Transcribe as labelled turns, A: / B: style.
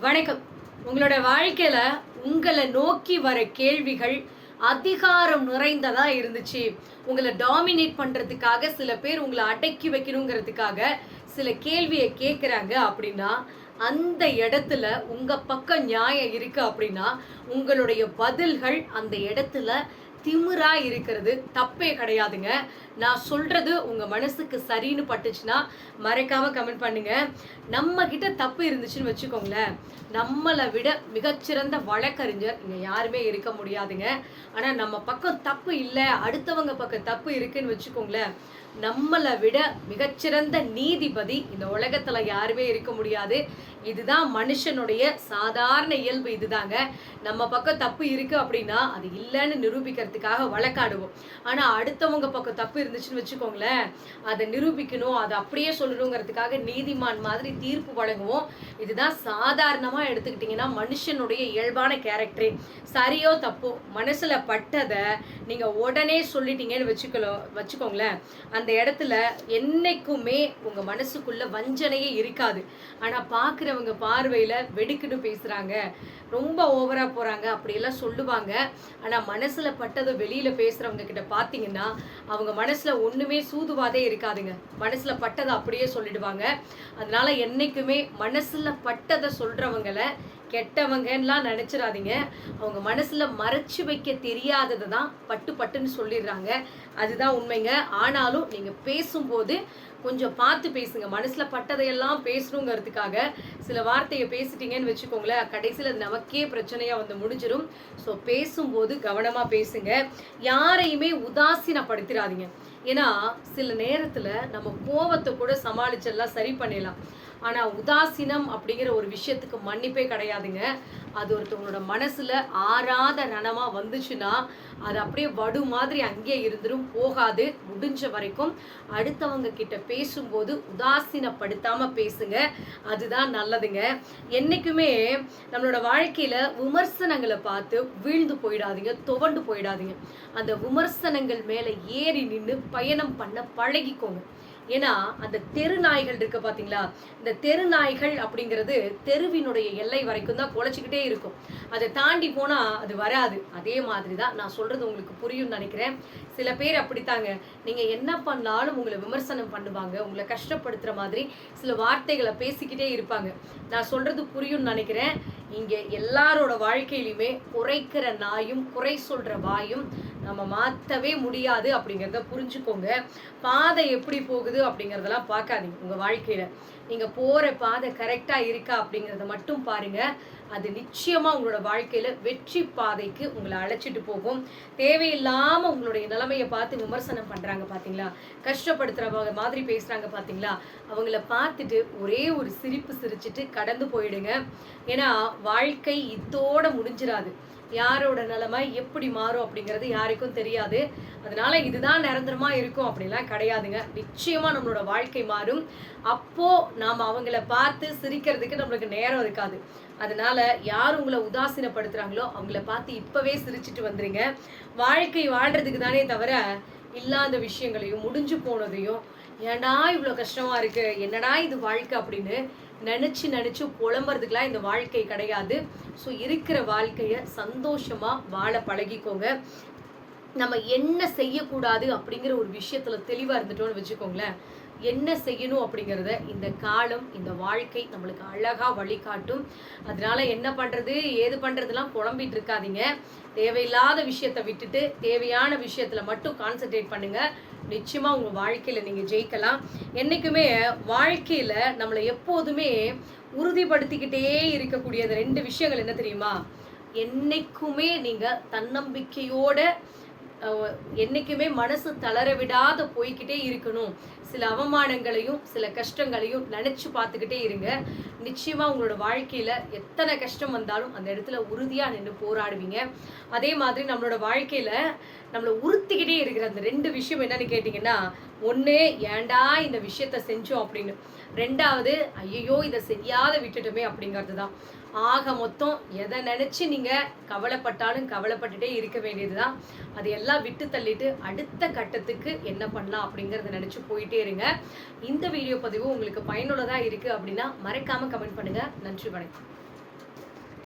A: வணக்கம். உங்களோட வாழ்க்கையில உங்களை நோக்கி வர கேள்விகள் அதிகாரம் நிறைந்ததா இருந்துச்சு. உங்களை டாமினேட் பண்றதுக்காக சில பேர் உங்களை அடக்கி வைக்கணுங்கிறதுக்காக சில கேள்வியை கேட்குறாங்க அப்படின்னா அந்த இடத்துல உங்க பக்கம் நியாயம் இருக்கு அப்படின்னா உங்களுடைய பதில்கள் அந்த இடத்துல திமிரா இருக்கிறது. தப்பே கிடையாதுங்க. நான் சொல்றது உங்க மனசுக்கு சரின்னு பட்டுச்சுன்னா மறைக்காம கமெண்ட் பண்ணுங்க. நம்ம கிட்ட தப்பு இருந்துச்சுன்னு வச்சுக்கோங்களேன். நம்மளை விட மிகச்சிறந்த வழக்கறிஞர் இங்க யாருமே இருக்க முடியாதுங்க. ஆனா நம்ம பக்கம் தப்பு இல்லை அடுத்தவங்க பக்கம் தப்பு இருக்குன்னு வச்சுக்கோங்களேன். நம்மளை விட மிகச்சிறந்த நீதிபதி இந்த உலகத்துல யாருமே இருக்க முடியாது. இதுதான் மனுஷனுடைய சாதாரண இயல்பு இதுதாங்க. நம்ம பக்கம் தப்பு இருக்கு அப்படின்னா அது இல்லைன்னு நிரூபிக்கிறதுக்காக வழக்காடுவோம். ஆனால் அடுத்தவங்க பக்கம் தப்பு இருந்துச்சுன்னு வச்சுக்கோங்களேன் அதை நிரூபிக்கணும் அதை அப்படியே சொல்லணுங்கிறதுக்காக நீதிமான் மாதிரி தீர்ப்பு வழங்குவோம். இதுதான் சாதாரணமாக எடுத்துக்கிட்டிங்கன்னா மனுஷனுடைய இயல்பான கேரக்டரே சரியோ தப்போ மனசில் பட்டதை நீங்கள் உடனே சொல்லிட்டீங்கன்னு வச்சுக்கலோ வச்சுக்கோங்களேன். அந்த இடத்துல என்றைக்குமே உங்கள் மனசுக்குள்ள வஞ்சனையே இருக்காது. ஆனால் பார்க்குறவங்க பார்வையில் வெடுக்குன்னு பேசுகிறாங்க ரொம்ப ஓவராக போறாங்க அப்படியெல்லாம் சொல்லுவாங்க. ஆனா மனசுல பட்டதை வெளியில பேசுறவங்க கிட்ட பாத்தீங்கன்னா அவங்க மனசுல ஒண்ணுமே சூதுவாதே இருக்காதுங்க. மனசுல பட்டதை அப்படியே சொல்லிடுவாங்க. அதனால என்னைக்குமே மனசுல பட்டதை சொல்கிறவங்களை கெட்டவங்கலாம் நினச்சிடாதீங்க. அவங்க மனசில் மறைச்சு வைக்க தெரியாததை தான் பட்டு பட்டுன்னு சொல்லிடுறாங்க. அதுதான் உண்மைங்க. ஆனாலும் நீங்கள் பேசும்போது கொஞ்சம் பார்த்து பேசுங்க. மனசில் பட்டதையெல்லாம் பேசணுங்கிறதுக்காக சில வார்த்தையை பேசிட்டீங்கன்னு வச்சுக்கோங்களேன். கடைசியில் நமக்கே பிரச்சனையாக வந்து முடிஞ்சிடும் ஸோ பேசும்போது கவனமாக பேசுங்க. யாரையுமே உதாசீனப்படுத்திடாதீங்க. ஏன்னா சில நேரத்தில் நம்ம கோவத்தை கூட சமாளிச்செல்லாம் சரி பண்ணிடலாம். ஆனா உதாசீனம் அப்படிங்கிற ஒரு விஷயத்துக்கு மன்னிப்பே கிடையாதுங்க. அது ஒருத்தவங்களோட மனசுல ஆறாத ரணமா வந்துச்சுன்னா அது அப்படியே வடு மாதிரி அங்கேயே இருந்துரும் போகாது முடிஞ்ச வரைக்கும். அடுத்தவங்க கிட்ட பேசும்போது உதாசீனப்படுத்தாம பேசுங்க. அதுதான் நல்லதுங்க. என்னைக்குமே நம்மளோட வாழ்க்கையில விமர்சனங்களை பார்த்து வீழ்ந்து போயிடாதீங்க துவண்டு போயிடாதீங்க. அந்த விமர்சனங்கள் மேல ஏறி நின்று பயணம் பண்ண பழகிக்கோங்க. ஏன்னா அந்த தெரு நாய்கள் இருக்கு பார்த்தீங்களா இந்த தெரு நாய்கள் அப்படிங்கிறது தெருவினுடைய எல்லை வரைக்கும் தான் குலைச்சிக்கிட்டே இருக்கும். அதை தாண்டி போனால் அது வராது. அதே மாதிரி தான் நான் சொல்கிறது உங்களுக்கு புரியும்னு நினைக்கிறேன். சில பேர் அப்படித்தாங்க. நீங்கள் என்ன பண்ணாலும் உங்களை விமர்சனம் பண்ணுவாங்க. உங்களை கஷ்டப்படுத்துகிற மாதிரி சில வார்த்தைகளை பேசிக்கிட்டே இருப்பாங்க. நான் சொல்கிறது புரியும்னு நினைக்கிறேன். இங்கே எல்லாரோட வாழ்க்கையிலுமே குறைக்கிற நாயும் குறை சொல்கிற வாயும் நம்ம மாற்றவே முடியாது அப்படிங்கிறத புரிஞ்சுக்கோங்க. பாதை எப்படி போகுது அப்படிங்கிறதெல்லாம் பார்க்காதீங்க உங்கள் வாழ்க்கையில். நீங்கள் போகிற பாதை கரெக்டாக இருக்கா அப்படிங்கிறத மட்டும் பாருங்க. அது நிச்சயமாக உங்களோட வாழ்க்கையில் வெற்றி பாதைக்கு உங்களை அழைச்சிட்டு போகும். தேவையில்லாமல் உங்களுடைய நிலைமையை பார்த்து விமர்சனம் பண்ணுறாங்க பார்த்தீங்களா கஷ்டப்படுத்துகிறவங்க மாதிரி பேசுகிறாங்க பார்த்தீங்களா அவங்கள பார்த்துட்டு ஒரே ஒரு சிரிப்பு சிரிச்சிட்டு கடந்து போயிடுங்க. ஏன்னா வாழ்க்கை இதோட முடிஞ்சிடாது யாரோட நிலைமை எப்படி மாறும் அப்படிங்கிறது யாருக்கும் தெரியாது. அதனால இதுதான் நிரந்தரமாக இருக்கும் அப்படிலாம் கிடையாதுங்க. நிச்சயமாக நம்மளோட வாழ்க்கை மாறும். அப்போது நாம் அவங்கள பார்த்து சிரிக்கிறதுக்கு நம்மளுக்கு நேரம் இருக்காது. அதனால யார் உங்களை உதாசீனப்படுத்துகிறாங்களோ அவங்கள பார்த்து இப்போவே சிரிச்சிட்டு வந்துடுங்க வாழ்க்கை வாழ்றதுக்கு தானே தவிர இல்லாத விஷயங்களையும் முடிஞ்சு போனதையும் ஏன்டா இவ்வளோ கஷ்டமாக இருக்குது என்னடா இது வாழ்க்கை? அப்படின்னு நினச்சி நினச்சி புலம்புறதுக்கெலாம் இந்த வாழ்க்கை கிடையாது. ஸோ இருக்கிற வாழ்க்கையை சந்தோஷமாக வாழ பழகிக்கோங்க. நம்ம என்ன செய்யக்கூடாது அப்படிங்கிற ஒரு விஷயத்துல தெளிவாக இருந்துட்டோம்னு வச்சுக்கோங்களேன். என்ன செய்யணும் அப்படிங்கிறத இந்த காலம் இந்த வாழ்க்கை நம்மளுக்கு அழகா வழிகாட்டும். அதனால என்ன பண்ணுறது ஏது பண்ணுறதுலாம் குழம்பிட்டு இருக்காதீங்க. தேவையில்லாத விஷயத்தை விட்டுட்டு தேவையான விஷயத்துல மட்டும் கான்சென்ட்ரேட் பண்ணுங்கள் நிச்சயமா உங்க வாழ்க்கையில நீங்க ஜெயிக்கலாம். என்னைக்குமே வாழ்க்கையில நம்மளை எப்போதுமே உறுதிப்படுத்திக்கிட்டே இருக்கக்கூடிய அந்த ரெண்டு விஷயங்கள் என்ன தெரியுமா? என்னைக்குமே நீங்க தன்னம்பிக்கையோட என்றைக்குமே மனசு தளர விடாத போய்க்கிட்டே இருக்கணும். சில அவமானங்களையும் சில கஷ்டங்களையும் நினச்சி பார்த்துக்கிட்டே இருங்க. நிச்சயமாக உங்களோட வாழ்க்கையில் எத்தனை கஷ்டம் வந்தாலும் அந்த இடத்துல உறுதியாக நின்று போராடுவீங்க. அதே மாதிரி நம்மளோட வாழ்க்கையில் நம்மளை உறுத்திக்கிட்டே இருக்கிற அந்த ரெண்டு விஷயம் என்னன்னு கேட்டிங்கன்னா ஒன்று ஏன்டா இந்த விஷயத்த செஞ்சோம் அப்படின்னு. ரெண்டாவது ஐயோ இதை செய்யாத விட்டுட்டோமே அப்படிங்கிறது தான் ஆக மொத்தம் எதை நினச்சி நீங்கள் கவலைப்பட்டாலும் கவலைப்பட்டுட்டே இருக்க வேண்டியது தான் அதையெல்லாம் விட்டு தள்ளிட்டு அடுத்த கட்டத்துக்கு என்ன பண்ணலாம் அப்படிங்கிறத நினச்சி போயிட்டே இருங்க. இந்த வீடியோ பதிவு உங்களுக்கு பயனுள்ளதாக இருக்குது அப்படின்னா மறக்காமல் கமெண்ட் பண்ணுங்கள் நன்றி வணக்கம்.